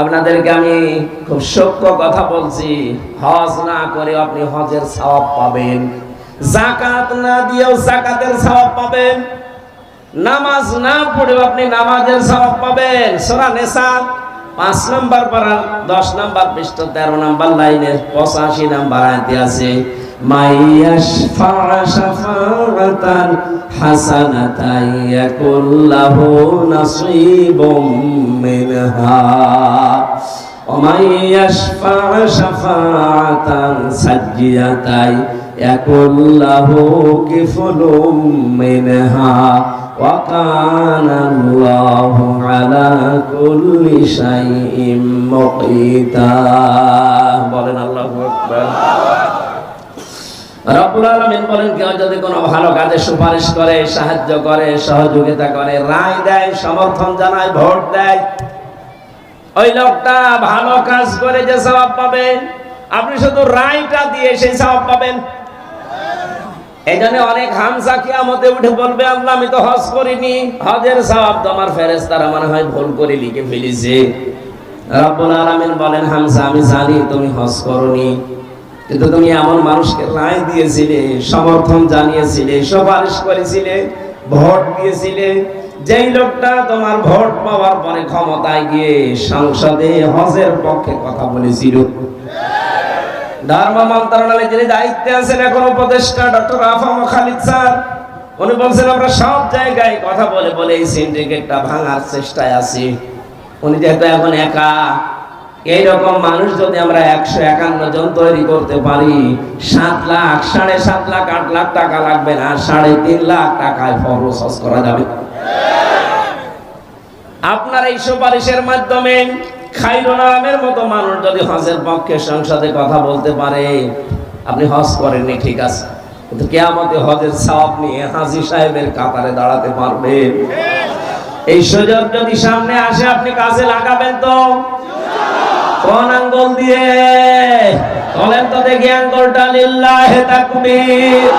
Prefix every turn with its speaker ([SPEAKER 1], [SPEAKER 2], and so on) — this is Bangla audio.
[SPEAKER 1] আপনাদেরকে আমি খুব সূক্ষ্ম কথা বলছি। হজ না করে আপনি হজের সওয়াব পাবেন। জাকাত না দিয়েও জাকাতের সওয়াব পাবেন। নামাজ না পড়েও আপনি নামাজের সওয়াব পাবেন। সূরা নিসা পাঁচ নাম্বার পারা, দশ নাম্বার পৃষ্ঠ, তেরো নাম্বার লাইনের পঁচাশি নাম্বার আয়াতে আছে হাসানাতান ইয়াকুল্লাহু নাসীবুম منها ومن يشفع شفاعة سجية يكون له كفل منها وكان الله على كل شيء مقيتا بولن الله أكبر করে করে করে করে এই জন্য অনেক হামসা কিয়ামতে উঠে বলবে, আল্লাহ, আমি তো হজ করিনি। হজের সওয়াব তো আমার ফেরেশতারা মনে হয় ভুল করে লিখে ফেলেছে। রব্বুল আলামিন বলেন হামসা আমি জানি তুমি হজ করনি। কিন্তু তুমি এমন মানুষকে রায় দিয়েছিলে, সমর্থন জানিয়েছিলে, সুপারিশ করেছিলে, ভোট দিয়েছিলে। যেই লোকটা তোমার ভোট পাওয়ার পরে ক্ষমতায় গিয়ে সংসদে হজের পক্ষে কথা বলেছিল। ধর্ম মন্ত্রণালয়ে যিনি দায়িত্বে আছেন এখন উপদেষ্টা ডক্টর আফাম খালিদ স্যার, উনি বলছেন, আমরা সব জায়গায় কথা বলে বলে এই সিন্ডিকেটটা ভাঙার চেষ্টায় আছি। উনি যেহেতু এখন একা এইরকম মানুষ যদি আমরা একশো একান্ন জন তৈরি করতে পারি, সাত লাখ, সাড়ে সাত লাখ, আট লাখ টাকা লাগবে না, সাড়ে তিন লাখ টাকায় হজ করা যাবে। আপনার এই সুপারিশের মাধ্যমে খাইরুল মতো মানুষ যদি হজের পক্ষে সংসদে কথা বলতে পারে, আপনি হজ করেননি, ঠিক আছে। কিন্তু কেয়ামতে হজের সওয়াব নিয়ে হাজি সাহেবের কাতারে দাঁড়াতে পারবেন। এই সুযোগ যদি সামনে আসে, আপনি কাজে লাগাবেন তো? কোন আঙ্গুল দিয়ে। বলেন তো দেখি আঙ্গুলটা লিল্লাহে তাকবীর।